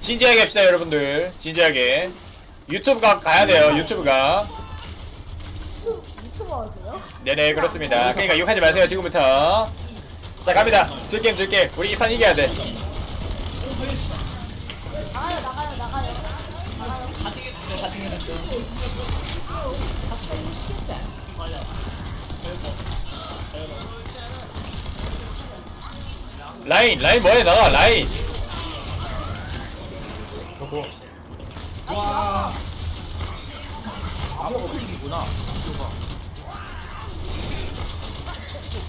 진지하게 합시다 여러분들. 진지하게. 유튜브가 가야 돼요 유튜브가. 유튜- 유튜버 하세요? 네네 그렇습니다. 그러니까 욕하지 마세요 지금부터. 자 갑니다. 즐게임 즐게임. 우리 이판 이겨야 돼. 나가요 나가요 나가요 나가요 라인 라인 뭐해 나가 라인 와. 아무가 풀리기구나.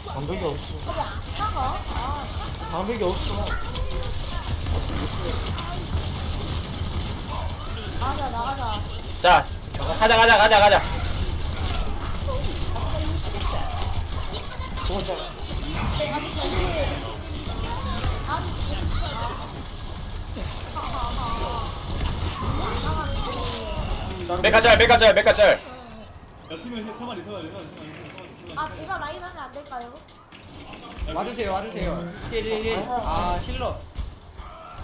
방벽이 없어. 아 방벽이 없어. 나가자 나가자 자 가자 가자 가자 가자 내가 저기 아니 메카짤 메카짤 메카짤 아 제가 라인 하면 안 될까요? 와주세요, 와주세요. 1, 1, 1. 아, 힐러.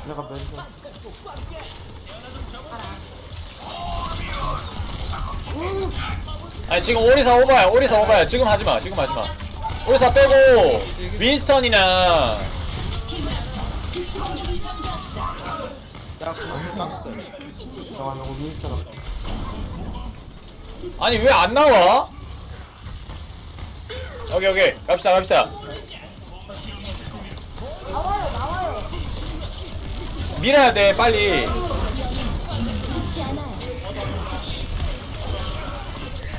내가 면접. 아니 지금 오리사 오바야 오리사 오바야 지금 하지마 지금 하지마 오리사 빼고 윈스턴이나 아니 왜 안 나와? 오케이 오케이 갑시다 갑시다. 나와요 나와요 밀어야 돼 빨리.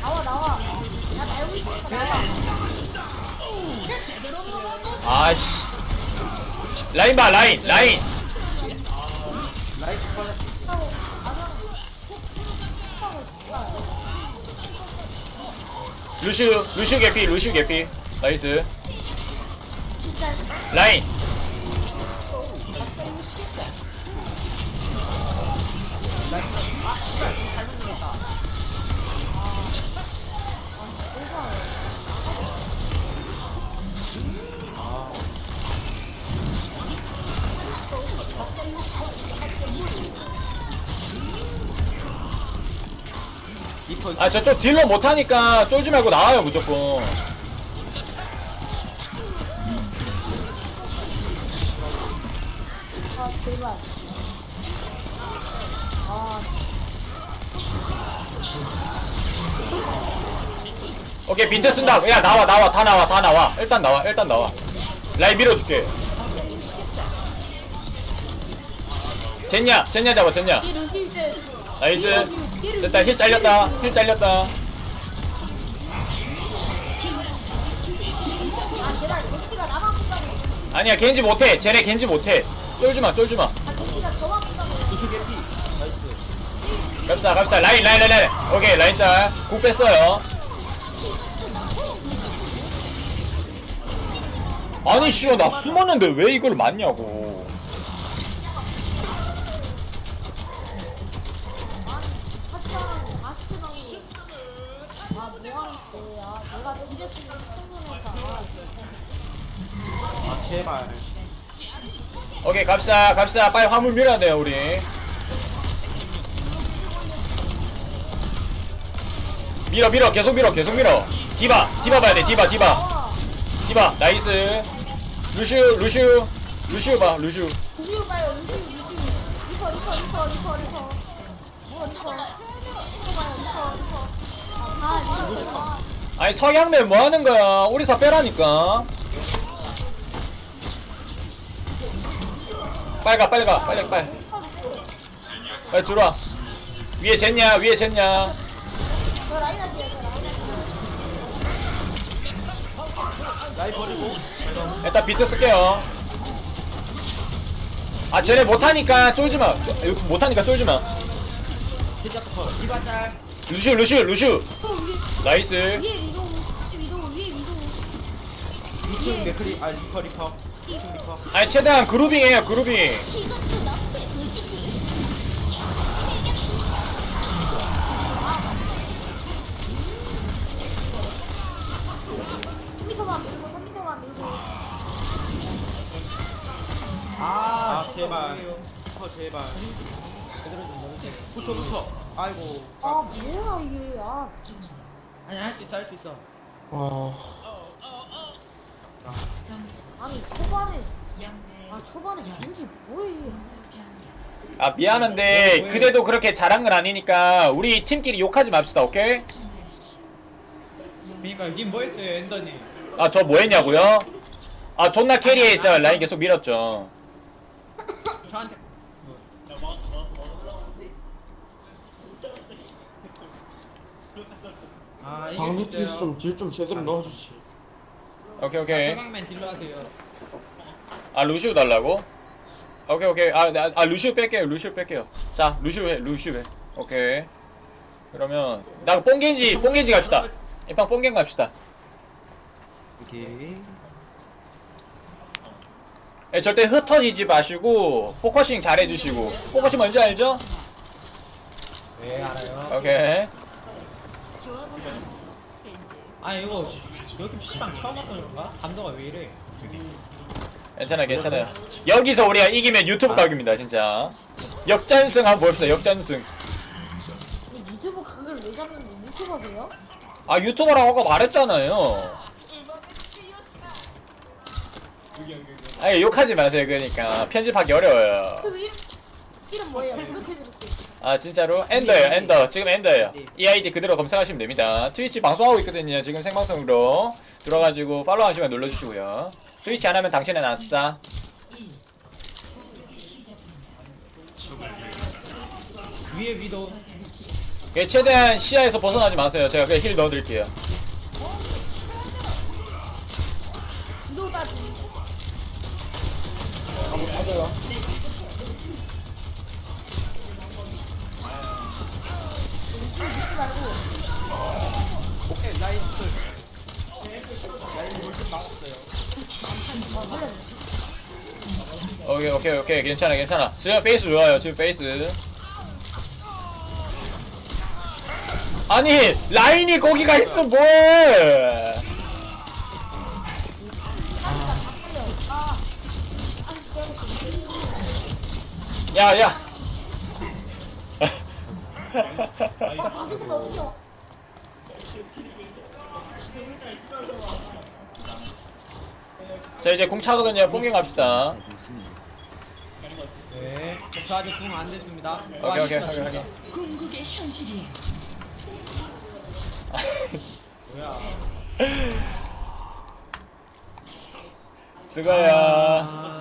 나와 나와 야 날고 있으니까 나와 아씨. 라인 봐 라인 라인 라이트 빠졌어. 루슈 루슈 개피 루슈 개피 나이스 진짜 라인 라인. 아, 씨발. 리퍼. 아 저쪽 딜러 못하니까 쫄지 말고 나와요 무조건. 아 제발. 아. 오케이 빈트 쓴다. 야 나와 나와. 다 나와 다 나와. 일단 나와 일단 나와. 라인 밀어줄게 젠냐 젠냐 잡아 젠냐 루시스 나이스. 됐다 힐 잘렸다 힐 잘렸다 아 제발 겐지가 나만 본다고 아니야 겐지 못해. 쟤네 겐지 못해. 쫄지마 쫄지마. 아 저만 본다고. 갑시다 갑시다. 라인 라인 라인 라인. 오케이 라인 짤국 뺐어요. 아니 씨발 나 숨었는데 왜 이걸 맞냐고 제발. 오케이 갑시다 갑시다. 빨리 화물 밀어야 돼요 우리. 밀어 밀어 계속 밀어 계속 밀어. 디바 디바 봐야 돼 디바 디바. 아 디바 나이스. 루슈 루슈. 루슈 봐 루슈. 루시우 봐요 루시우 루시우 리퍼 리퍼 리퍼 리퍼 리퍼. 리퍼 리퍼. 리퍼 봐요 리퍼 리퍼. 아 리퍼. 아니 석양맨 뭐 하는 거야? 우리사 빼라니까 빨리 가 빨리 가 빨리 빨리 빨리 들어와 위에 쟀냐 위에 쟀냐 나이 버리고. 일단 비트 쓸게요 아 쟤네 못하니까 쫄지마 못하니까 쫄지마. 루슈 루슈 루슈 또 위에 나이스 위에 위도우 위도우 위에 위도우 2층 맥크리. 아, 리퍼, 리퍼. 2층 리퍼. 아니 최대한 그루빙해요 그루빙 이것도 너의 도시지 미터만 밀고 3미터만 밀고 아, 제발. 붙어 제발 제대로 좀 넣으세요. 붙어 붙어. 아이고. 아 뭐야 이게. 아 진짜. 아니 할 수 있어 할 수 있어. 아 니 초반에. 아 초반에 왠지 뭐해? 아 미안한데 그래도 그렇게 잘한 건 아니니까 우리 팀끼리 욕하지 맙시다 오케이? 그러니까 님 뭐 했어요 엔더님? 아 저 뭐 했냐고요? 아 존나 캐리했죠 라인 계속 밀었죠. 저한테 아 이길 수 방귀 있어요? 좀질 좀 제대로 넣어주지. 오케이 오케이. 세방맨 딜러 하세요. 아 루시우 달라고? 오케이 오케이. 아, 나- 아 루시우 뺄게요. 루시우 뺄게요. 자 루시우 해 루시우 해. 오케이. 그러면 나 뽕겐지 뽕겐지 갑시다. 이판 뽕겐 갑시다. 오케이. 예, 절대 흩어지지 마시고 포커싱 잘 해주시고. 포커싱 뭔지 알죠? 네 알아요. 오케이. 아 이거 여기 PC방 처음 와서 그런가? 감도가 왜 이래? 괜찮아 괜찮아요. 여기서 우리가 이기면 유튜브 각입니다 진짜. 역전승 한번 봅시다 역전승. 근데 유튜브 각을 왜 잡는데? 유튜버세요? 아 유튜버라고 아까 말했잖아요. 아니 욕하지 마세요 그러니까. 편집하기 어려워요. 그 이름 이름 뭐예요? 구독해드릴게요 아 진짜로? 엔더예요 엔더. 지금 엔더예요. 이 아이디. 그대로 검색하시면 됩니다. 트위치 방송하고 있거든요 지금 생방송으로. 들어가지고 팔로우 하시면 눌러주시고요. 트위치 안 하면 당신은 아싸 위에 위도. 예, 최대한 시야에서 벗어나지 마세요. 제가 그냥 힐 넣어드릴게요 오케이 오케이 오케이. 괜찮아 괜찮아. 지금 페이스 좋아요 지금 페이스. 아니 라인이 거기가 있어 뭘! 야야. 자 이제 공 차거든요. 뽕갱 갑시다 네, 저 아직 궁안 됐습니다. 오케이 오케이 확인 확인 궁극의 현실이에요. 뭐야? 수고야 아,